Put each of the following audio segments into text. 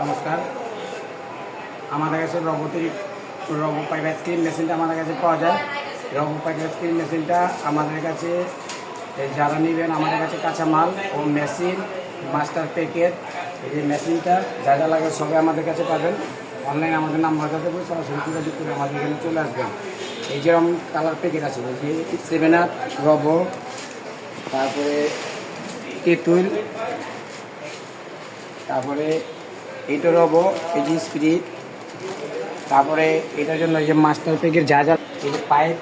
নমস্কার। আমাদের কাছে রবতির রব পাইপ আইসক্রিম মেশিনটা আমাদের কাছে পাওয়া যায়। রব পাইপ আইসক্রিম মেশিনটা আমাদের কাছে যারা নেবেন আমাদের কাছে কাঁচা মাল ও মেশিন মাস্টার প্যাকেট এই যে মেশিনটা যা যা লাগে সবাই আমাদের কাছে পাবেন। অনলাইন আমাদের নাম্বারটা দেবো সরাসরি যোগাযোগ করে আমাদের এখানে চলে আসবেন। এই যেরকম কালার প্যাকেট আছে যে সেভেন আপ রব তারপরে তেঁতুল তারপরে এইটা রব এই যে স্পিরিট তারপরে এটার জন্য যে মাস্টার প্যাকের যা যা, এই যে পাইপ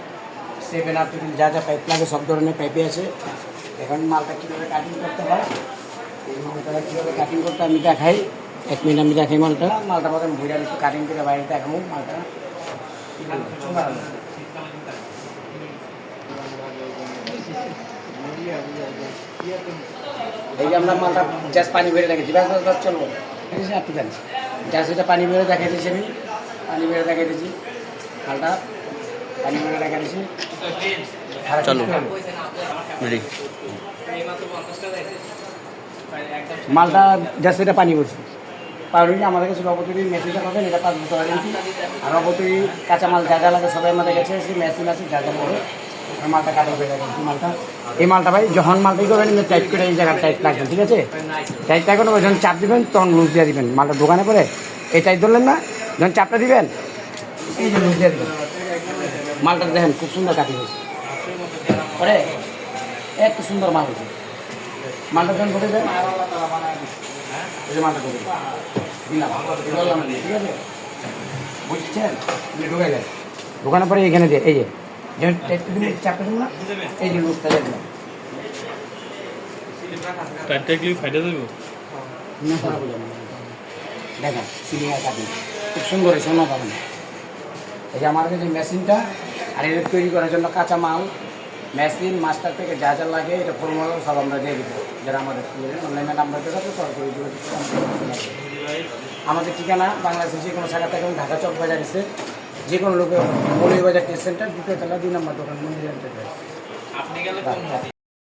সেভেন আপ যা যা পাইপ লাগে, সব ধরনের পাইপে আছে। এখন মালটা কীভাবে কাটিং করতে হয়, এই মালটা কীভাবে কাটিং করতে আমি দেখাই। এক মিনিট আমি দেখাই মালটা। মালটা মতন ঘুরে আমি কাটিং করে বাইরে দেখাবো মালটা। এই যে আমরা মালটা জাস্ট পানি বেড়ে রেখেছি। ব্যাস চলবো আছে আপনি দেন জাস্ট এটা পানি বেড়ে দেখাই দিয়েছি আমি। পানি বেড়ে দেখাই দিয়েছি। মালটা পানি বেড়ে দেখাই দিয়েছি। চলো। মালটা জাস্ট এটা পানি বলছি পাউডারি আমাদের কাছে রবতরি মেশিনটা পাবেন এটা পাঁচ বছর আর রবতরি কাঁচা মাল যা যা লাগে সবাই আমাদের কাছে সেই মেশিন আছে যা যা মালটা এই মালটা। ভাই, যখন মালটাই করবেন টাইট করে এই জায়গায় টাইট লাগবে ঠিক আছে? টাইট থাকবেন যখন চাপ দিবেন, তখন লুজ দিয়ে দিবেন। মালটা দোকানে পরে এই টাইট ধরলেন না? যখন চাপটা দিবেন, এই যে লুজ দিয়ে দিবেন। মালটা দেখেন, খুব সুন্দর কাটি হয়েছে। পরে এত সুন্দর মাল হয়েছে। মালটা যখন করে দেন, এই যে মালটা আছে? বুঝছেন? ঢুকে গেলেন ঢোকানোর পরে এখানে দিয়ে, এই যে। না এই যে লুকটা দেখলাম টাইটটা কি ফাইটে দেবো না খারাপ হয়ে যাবে দেখেন সিলিংয়ের কাটিং খুব সুন্দর এই সোনা পাবেন এই যে আমার কাছে মেশিনটা আর এটা তৈরি করার জন্য কাঁচা মাল মেশিন মাস্টার থেকে যা যা লাগে এটা ফর্মুলা সব আমরা দিয়ে দিব যারা আমাদের অনলাইনে নাম্বার দেওয়া তো আমাদের আমাদের ঠিকানা বাংলাদেশের যে কোনো শাখা থেকে ঢাকা চক বাজার এসে যে কোনো লোকের মৌলিক বাজার টেস্ট সেন্টার দ্বিতীয় তলা দুই নম্বর দোকান মন্দির এন্টারপ্রাইজ